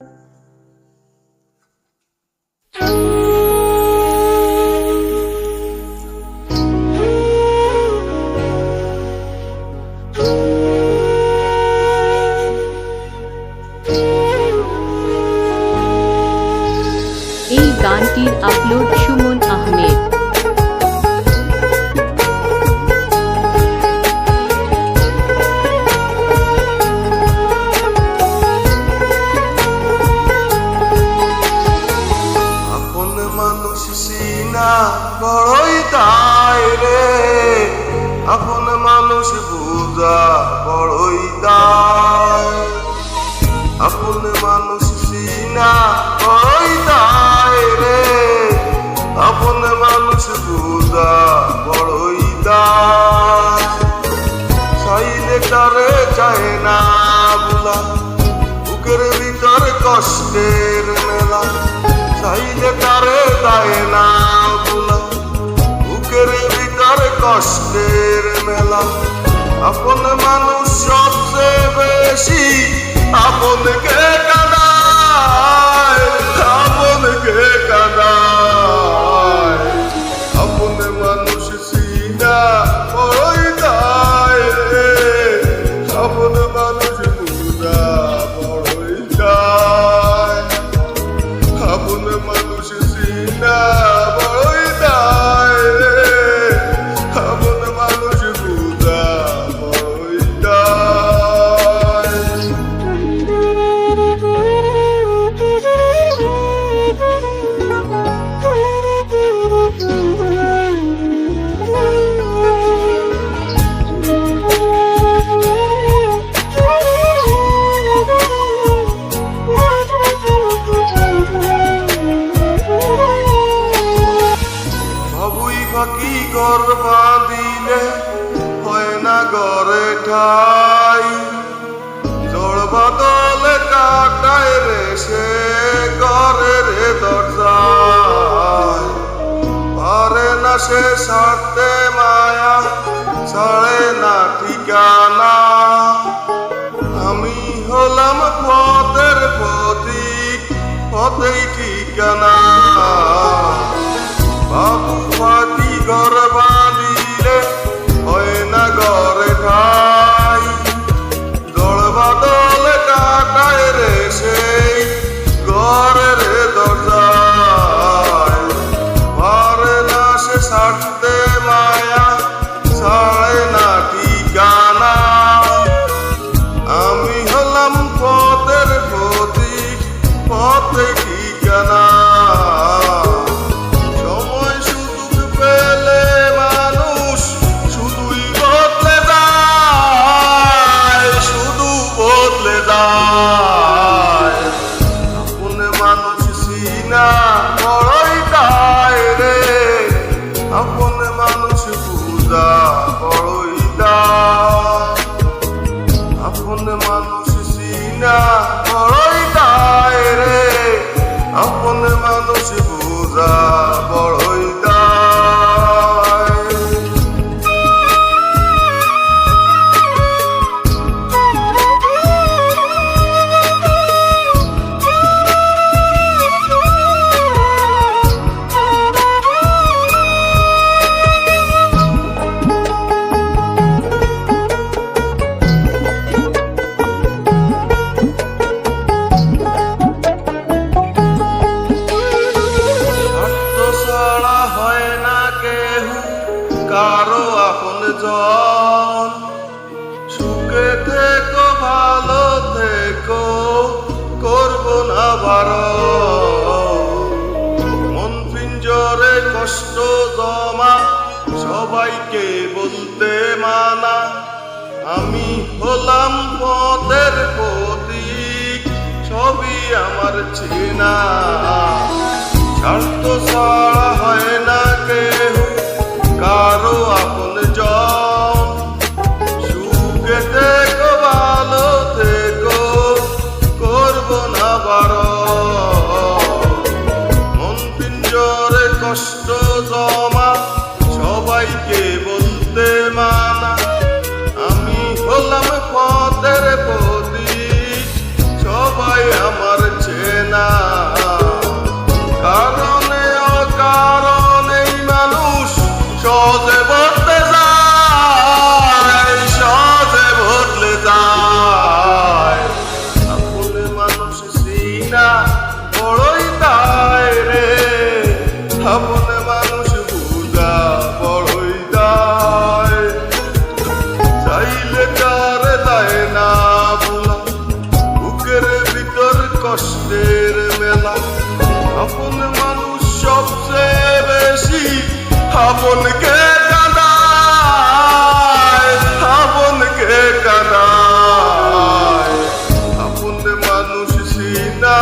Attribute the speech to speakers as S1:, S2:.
S1: you বড়ই দায় রে। এখন মানুষ বুঝা বড়ই দায় এখন মানুষ সিনা বড়ই দায় রে। এখন মানুষ বুঝা বড়ই দায় চাইলে তারে চায় না বুলা বুকের ভিতর কষ্টের মেলা। চাইলে তারে দায় না কষ্টের মেলা। আপন মানুষ যাই। জড় বদলে কাটায় রে, সে করে রে দরজায়। পারে না সে সারতে মায়া, ছাড়ে না ঠিকানা। আমি হলাম পথের পথিক পথেই ঠিকানা। কষ্ট জমা সবাইকে বলতে মানা। আমি হলাম পদের প্রতীক সবই আমার চেনা। স্বার্থ সবচেয়ে বেশি আপনকে কাঁদায় আপনকে কাঁদায়। আপন মানুষ সিনা